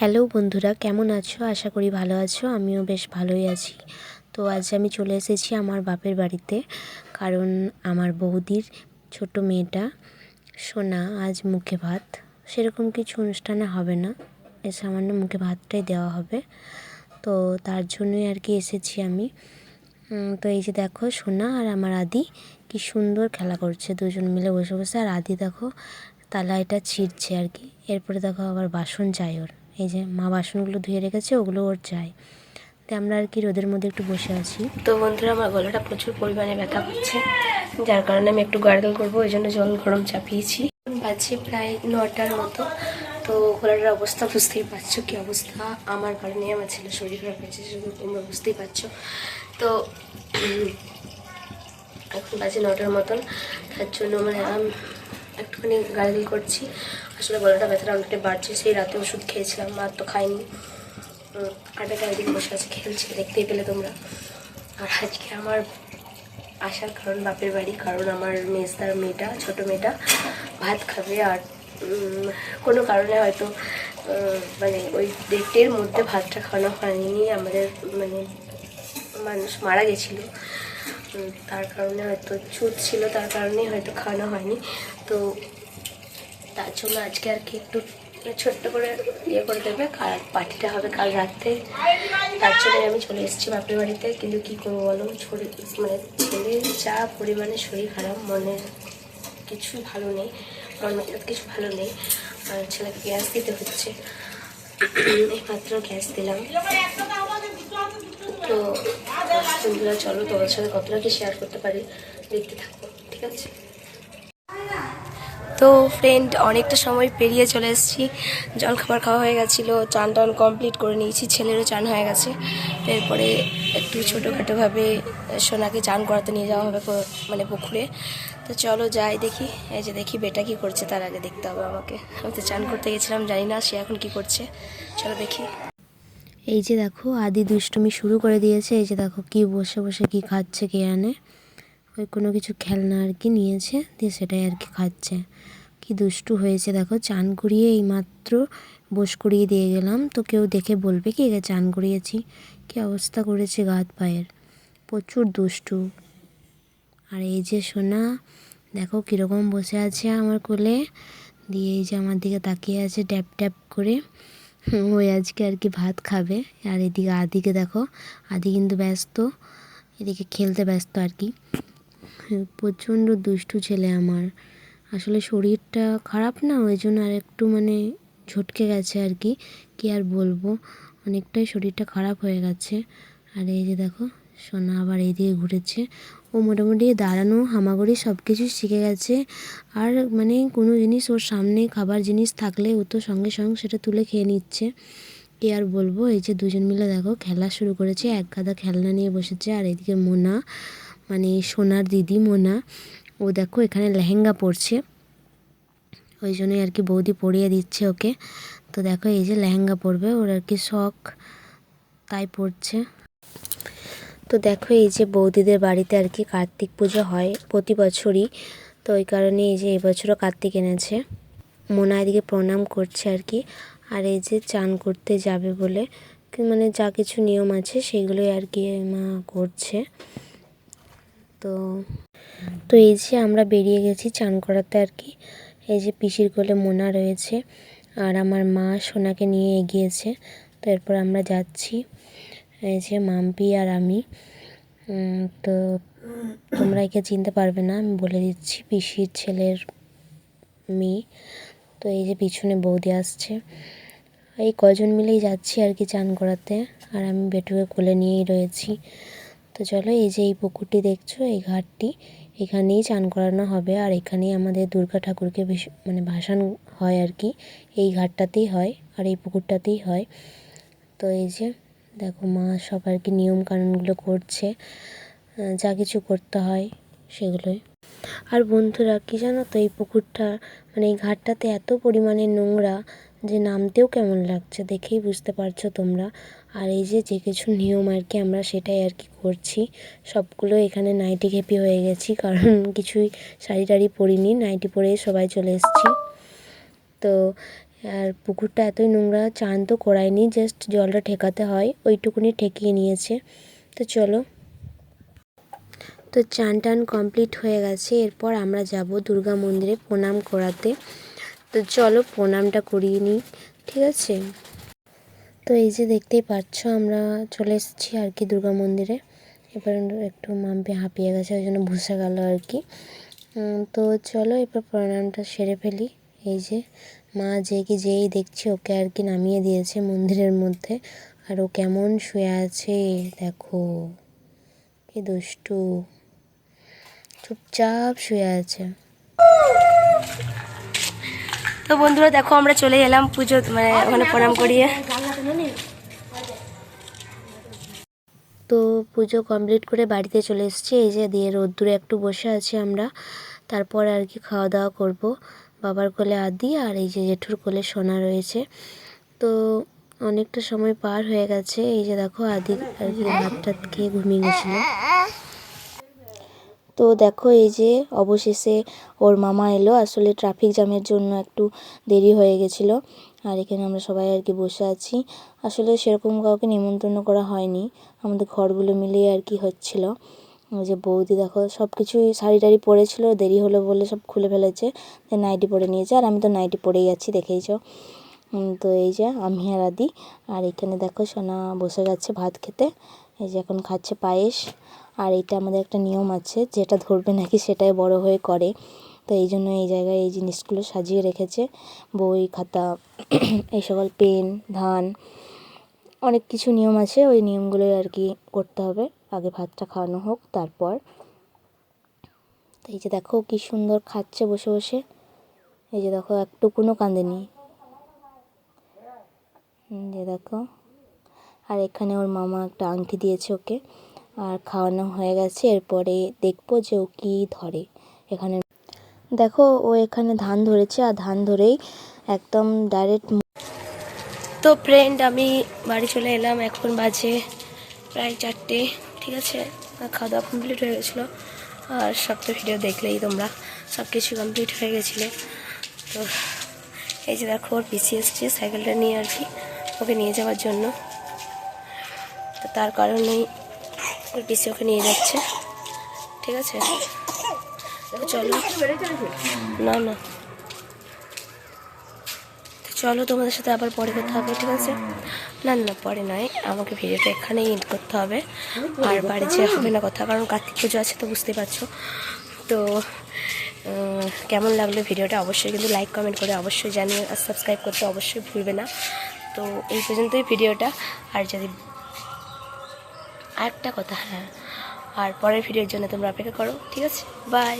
Hello বন্ধুরা, কেমন আছো? আশা করি ভালো আছো, আমিও বেশ ভালোই আছি। তো আজ আমি চলে এসেছি আমার বাপের বাড়িতে, কারণ আমার বৌদির ছোট মেয়েটা সোনা আজ মুখে ভাত, সেরকম কিছু অনুষ্ঠানে হবে না, এ সামান্য মুখে ভাতটাই দেওয়া হবে। তো তার জন্যই আর কি এসেছি আমি। তো এই যে দেখো, সোনা আর আমার আদি কি সুন্দর খেলা করছে, দুজন মিলে বসে বসে। আর আদি দেখো তালাইটা ছিঁড়ছে আর কি, এরপরে দেখো আবার বাসন চাই ওর। এই যে মা বাসনগুলো ধুয়ে রেখেছে, ওগুলো ওর চাই। তো আমরা আর কি রোদের মধ্যে একটু বসে আছি। তো বন্ধুরা, আমার গলাটা প্রচুর পরিমাণে ব্যথা করছে, যার কারণে আমি একটু গার্গল করব, ওই জন্য জল গরম চাপিয়েছি। বাজে প্রায় নটার মতো, তো গলাটার অবস্থা বুঝতেই পারছ কি অবস্থা। আমার কারণে আমার ছেলে শরীর খারাপ হয়েছে সেগুলো তোমরা বুঝতেই পারছ। তো, এখন বাজে নটার মতন, তার জন্য মানে একটুখানি গার্গল করছি। আসলে গলাটা ব্যথাটা অনেকটা বাড়ছে, সেই রাতে ওষুধ খেয়েছিলাম আর তো খাইনি আর বেটা বসে আছে, খেলছে, দেখতেই পেলে তোমরা। আর আজকে আমার আসার কারণ বাপের বাড়ি, কারণ আমার মেজদার মেয়েটা, ছোট মেয়েটা ভাত খাবে আর কোনো কারণে হয়তো মানে ওই ডেটের মধ্যে ভাতটা খাওয়ানো হয়নি, আমাদের মানে মানুষ মারা গেছিল। তার কারণে হয়তো ছুট ছিল, তার কারণেই হয়তো খাওয়ানো হয়নি। তো তার জন্য আজকে আর কি একটু ছোট্ট করে ইয়ে করে দেবে, কাল পার্টিটা হবে কাল রাত্রে তার জন্য আমি চলে এসেছি বাপের বাড়িতে, কিন্তু কী করব বলো? মানে ছেলের যা পরিমাণে শরীর খারাপ, মনে কিছু ভালো নেই, মন কিছু ভালো নেই। আর ছেলেকে গ্যাস দিতে হচ্ছে। এইমাত্র গ্যাস দিলাম। তো বন্ধুরা, চলো তোমার সাথে কতটা কি শেয়ার করতে পারি, দেখতে থাকো, ঠিক আছে? তো ফ্রেন্ড অনেকটা সময় পেরিয়ে চলে এসেছি। জল খাবার খাওয়া হয়ে গেছিল, চান টান কমপ্লিট করে নিয়েছি, ছেলেরও চান হয়ে গেছে। এরপরে একটু ছোটোখাটোভাবে সোনাকে চান করাতে নিয়ে যাওয়া হবে মানে পুকুরে। তো চলো যাই দেখি। এই যে দেখি বেটা কি করছে, তার আগে দেখতে হবে আমাকে। আমি তো চান করতে গেছিলাম, জানি না সে এখন কি করছে। চলো দেখি। এই যে দেখো, আদি দুষ্টুমি শুরু করে দিয়েছে। এই যে দেখো, কি বসে বসে কি খাচ্ছে কে আনে ওই কোনো কিছু খেলনা আর কি নিয়েছে, দিয়ে সেটাই আর কি খাচ্ছে। কি দুষ্টু হয়েছে দেখো, চান করিয়ে এইমাত্র বস করিয়ে দিয়ে গেলাম। তো কেউ দেখে বলবে কি চান করিয়েছি। কি অবস্থা করেছে গাত পায়ের। প্রচুর দুষ্টু। আর এই যে সোনা, দেখো কীরকম বসে আছে আমার কোলে। দিয়ে এই যে আমার দিকে তাকিয়ে আছে ট্যাপ ট্যাপ করে। ওই আজকে আর কি ভাত খাবে। আর এদিকে আদিকে দেখো, আদি কিন্তু ব্যস্ত, এদিকে খেলতে ব্যস্ত আর কি। প্রচণ্ড দুষ্টু ছেলে আমার। আসলে শরীরটা খারাপ না, ওই জন্য আর একটু মানে ঝটকে গেছে আর কি। কী আর বলব? অনেকটাই শরীরটা খারাপ হয়ে গেছে। আর এই যে দেখো, সোনা আবার এইদিকে ঘুরেছে। ও মোটামুটি দাঁড়ানো, হামাগুড়ি সব কিছু শিখে গেছে। আর মানে কোনো জিনিস, ওর সামনে খাবার জিনিস থাকলে ও তো সঙ্গে সঙ্গে সেটা তুলে খেয়ে নিচ্ছে। কি আর বলব? এই যে দুজন মিলে দেখো, খেলা শুরু করেছে। এক গাদা খেলনা নিয়ে বসেছে, আর এদিকে মোনা। মানে সোনার দিদি মোনা, ও দেখো এখানে লেহেঙ্গা পরছে। ওই জন্যই আর কি বৌদি পরিয়ে দিচ্ছে ওকে। তো দেখো এই যে লেহেঙ্গা পরবে, ওর আর কি শখ, তাই পরছে। তো দেখো এই যে বৌদিদের বাড়িতে আর কি কার্তিক পুজো হয় প্রতি বছরই। তো ওই কারণে এই যে এবছরও কার্তিক এনেছে। মোনা এদিকে প্রণাম করছে আর কি, আর এই যে চান করতে যাবে বলে। মানে যা কিছু নিয়ম আছে সেগুলোই আর কি মা করছে। তো তো এই যে আমরা বেরিয়ে গেছি চান করাতে আর কি। এই যে পিসির কোলে মোনা রয়েছে আর আমার মা সোনাকে নিয়ে এগিয়েছে। তো এরপর আমরা যাচ্ছি। এই যে মাম্পি আর আমি। তো তোমরা একে চিনতে পারবে না, আমি বলে দিচ্ছি পিসির ছেলের মেয়ে। তো এই যে পিছনে বৌদি আসছে। এই কজন মিলেই যাচ্ছি আর কি চান করাতে। আর আমি বেটুকে কোলে নিয়েই রয়েছি। তো চলো এই যে এই পুকুরটি দেখছ, এই ঘাটটি, এখানেই চান করানো হবে। আর এখানেই আমাদের দুর্গা ঠাকুরকে মানে ভাসান হয় আর কি। এই ঘাটটাতেই হয় আর এই পুকুরটাতেই হয়। তো এই যে দেখো মা সব আর কি নিয়ম কানুনগুলো করছে যা কিছু করতে হয় সেগুলোই। আর বন্ধুরা, কি জানো তো এই পুকুরটা মানে এই ঘাটটাতে এত পরিমাণে নোংরা যে নামতেও কেমন লাগছে দেখেই বুঝতে পারছ তোমরা। আর এই যে যে কিছু নিয়ম আর কি আমরা সেটাই আর কি করছি। সবগুলো এখানে নাইটি খেপি হয়ে গেছি, কারণ কিছুই শাড়ি টাড়ি পরিনি, নাইটি পরেই সবাই চলে এসেছি। তো, আর পুকুরটা এতই নোংরা, চান তো করায়নি জাস্ট জলটা ঠেকাতে হয়, ওইটুকুনি ঠেকিয়ে নিয়েছে। তো চলো। তো চান টান কমপ্লিট হয়ে গেছে, এরপর আমরা যাব দুর্গা মন্দিরে প্রণাম করাতে। তো চলো প্রণামটা করিয়ে নিই, ঠিক আছে? তো এই যে দেখতেই পাচ্ছ, আমরা চলে এসেছি আর কি দুর্গা মন্দিরে। এবার একটু মাম্পি হাঁপিয়ে গেছে, ওই জন্য বসে গেল আর কি। তো চলো এবার প্রণামটা সেরে ফেলি। এই যে মা যে কি যেই দেখছি, ওকে আর কি নামিয়ে দিয়েছে মন্দিরের মধ্যে। আর ও কেমন শুয়ে আছে, দেখো। কি দুষ্টু। চুপচাপ শুয়ে আছে। তো বন্ধুরা, দেখো আমরা চলে এলাম পুজো মানে ওখানে প্রণাম করিয়ে। তো পুজো কমপ্লিট করে বাড়িতে চলে এসেছি। এই যে দিয়ে রোদ্দুরে একটু বসে আছি আমরা। তারপর আর কি খাওয়া দাওয়া করব। বাবার কোলে আদি আর এই যে জেঠুর কোলে সোনা রয়েছে। তো অনেকটা সময় পার হয়ে গেছে। এই যে দেখো আদি আর কি ভাত টাত খেয়ে ঘুমিয়ে গেছিল। তো দেখো এই যে অবশেষে ওর মামা এলো। আসলে ট্রাফিক জ্যামের জন্য একটু দেরি হয়ে গেছিল। আর এখানে আমরা সবাই আর কি বসে আছি। আসলে সেরকম কাউকে নিমন্ত্রণ করা হয়নি। আমাদের ঘরগুলো মিলিয়ে আর কি হচ্ছিল। ওই যে বৌদি দেখো সব কিছুই শাড়ি টাড়ি পরেছিল, দেরি হলো বলে সব খুলে ফেলেছে। নাইটি পরে নিয়েছে। আর আমি তো নাইটি পরেই আছি, দেখেইছ। তো এই যে আমি আর আদি। আর এখানে দেখো সোনা বসে গেছে ভাত খেতে। এই যে এখন খাচ্ছে পায়েস। আর এটা আমাদের একটা নিয়ম আছে, যেটা ধরবে নাকি সেটাই বড় হয়ে করে। তো এই জন্য এই জায়গায় এই জিনিসগুলো সাজিয়ে রেখেছে। বই, খাতা, এই সকল পেন, ধান, অনেক কিছু নিয়ম আছে। ওই নিয়মগুলোই আর কি করতে হবে। আগে ভাতটা খাওয়ানো হোক, তারপর তো এই যে দেখো কি সুন্দর খাচ্ছে বসে বসে। এই যে দেখো একটুকুনো কাঁদেনি। যে দেখো, আর এখানে ওর মামা একটা আংটি দিয়েছে ওকে। আর খাওয়ানো হয়ে গেছে। এরপরে দেখব যে ও কী ধরে এখানে। দেখো, ও এখানে ধান ধরেছে আর ধান ধরেই একদম ডাইরেক্ট তো ফ্রেন্ড আমি বাড়ি চলে এলাম। এখন বাজে প্রায় চারটে, ঠিক আছে? খাওয়া দাওয়া কমপ্লিট হয়ে গেছিল। আর সব তো ভিডিও দেখলেই তোমরা। সব কিছু কমপ্লিট হয়ে গেছিল। তো এই যে দেখো, ওর পিসি এসছে সাইকেলটা নিয়ে আর কি, ওকে নিয়ে যাওয়ার জন্য। তো তার কারণেই পিসি ওকে নিয়ে যাচ্ছে। ঠিক আছে? চলো। না না। চলো, তোমাদের সাথে আবার পরে কথা হবে, ঠিক আছে? না না, পরে নয়। আমাকে ভিডিওটা এখানেই এন্ড করতে হবে। আর বাড়ি যে হবে না কথা, কারণ কার্তিক পুজো আছে তো বুঝতে পারছ। তো কেমন লাগল ভিডিওটা? অবশ্যই কিন্তু লাইক কমেন্ট করে অবশ্যই জানিয়ে আর সাবস্ক্রাইব করতে অবশ্যই ভুলবে না। তো এই পর্যন্তই ভিডিওটা। আর যদি আরেকটা কথা হ্যাঁ। আর পরের ভিডিওর জন্য তোমরা অপেক্ষা করো ঠিক আছে? বাই